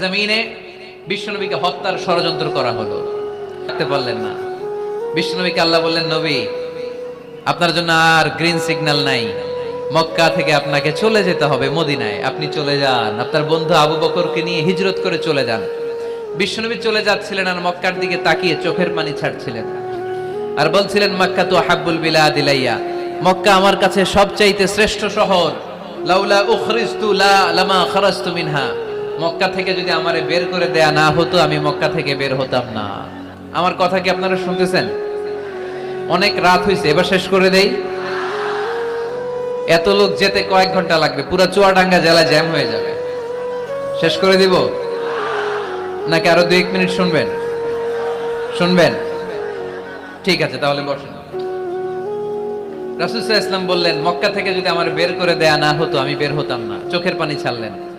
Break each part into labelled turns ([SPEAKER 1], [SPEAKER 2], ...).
[SPEAKER 1] জমিনে বিশ্বনবীকে হত্যার ষড়যন্ত্র করা হলো। থাকতে পারলেন না। বিশ্বনবীকে আল্লাহ বললেন, নবী, আপনার জন্য আর গ্রিন সিগন্যাল নাই। মক্কা থেকে আপনাকে চলে যেতে হবে মদিনায়। আপনি চলে যান। আপনার বন্ধু আবু বকরকে নিয়ে হিজরত করে চলে যান। বিশ্বনবী চলে যাচ্ছিলেন আর মক্কার দিকে তাকিয়ে চোখের পানি ছাড়ছিলেন। আর বলছিলেন, মক্কা তো হাব্বুল বিলা দিলাইয়া মক্কা আমার কাছে সবচাইতে শ্রেষ্ঠ শহর। লাউলা উখরিজতু লা লামা খারাজতু মিনহা। মক্কা থেকে যদি আমারে বের করে দেয়া না হতো, আমি মক্কা থেকে বের হতাম না। আমার কথা কি আপনারা শুনতেছেন? অনেক রাত হয়েছে এবার শেষ করে দেই। এত লোক যেতে কয়েক ঘণ্টা লাগবে, পুরো চুয়াডাঙ্গা জেলা জ্যাম হয়ে যাবে। শেষ করে দিব? নাকি আরও দু এক মিনিট শুনবেন? শুনবেন? ঠিক আছে, তাহলে বসেন। রাসুল ইসলাম বললেন, মক্কা থেকে যদি আমার বের করে দেয়া না হতো, আমি বের হতাম না। চোখের পানি ছাড়লেন।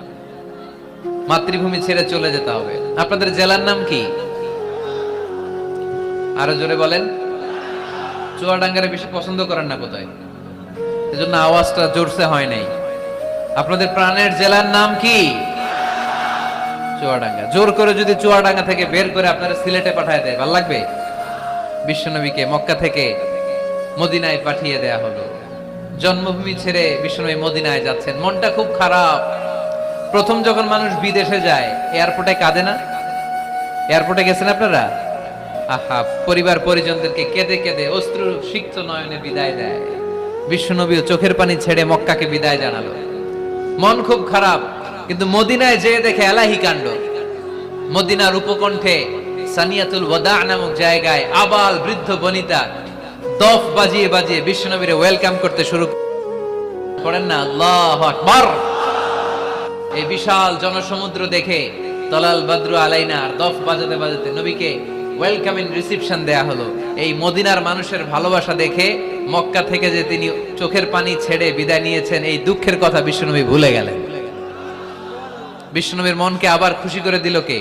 [SPEAKER 1] মাতৃভূমি ছেড়ে চলে যেতে হবে। আপনাদের জেলার নাম কি? আরও জোরে বলেন। চুয়াডাঙ্গারে বেশি পছন্দ করেন না কোথায় এজন্য আওয়াজটা জোরসে হয় নাই। আপনাদের প্রাণের জেলার নাম কি? চুয়াডাঙ্গা। জোর করে যদি চুয়াডাঙ্গা থেকে বের করে আপনারা সিলেটে পাঠায় দেয়, ভালো লাগবে? বিশ্বনবীকে মক্কা থেকে মদিনায় পাঠিয়ে দেয়া হলো। জন্মভূমি ছেড়ে বিশ্বনবী মদিনায় যাচ্ছেন। মনটা খুব খারাপ। প্রথম যখন মানুষ বিদেশে যায়, এয়ারপোর্টে কাঁদে না? এয়ারপোর্টে গেছেন আপনারা? আহা, পরিবার পরিজনদেরকে কেঁদে কেঁদে অশ্রু সিক্ত নয়নে বিদায় দেয়। বিশ্বনবীও চোখের পানি ছেড়ে মক্কাকে বিদায় জানালো। মন খুব খারাপ, কিন্তু মদিনায় যেয়ে দেখে এলাহি কাণ্ড। মদিনার উপকণ্ঠে সানিয়াতুল ওয়াদা নামক জায়গায় আবাল বৃদ্ধ বনিতা দফ বাজিয়ে বাজিয়ে বিশ্বনবীরে ওয়েলকাম করতে শুরু করেন। না, আল্লাহ আকবার। এই বিশাল জনসমুদ্র দেখে তলাল বাদ্রু আলাইনার দফ বাজাতে বাজাতে নবীকে ওয়েলকাম ইন রিসিপশন দেয়া হলো। এই মদিনার মানুষের ভালোবাসা দেখে মক্কা থেকে যে তিনি চোখের পানি ছেড়ে বিদায় নিয়েছেন, এই দুঃখের কথা বিষ্ণুনবী ভুলে গেলেন। বিষ্ণুনবীর মনকে আবার খুশি করে দিল কে?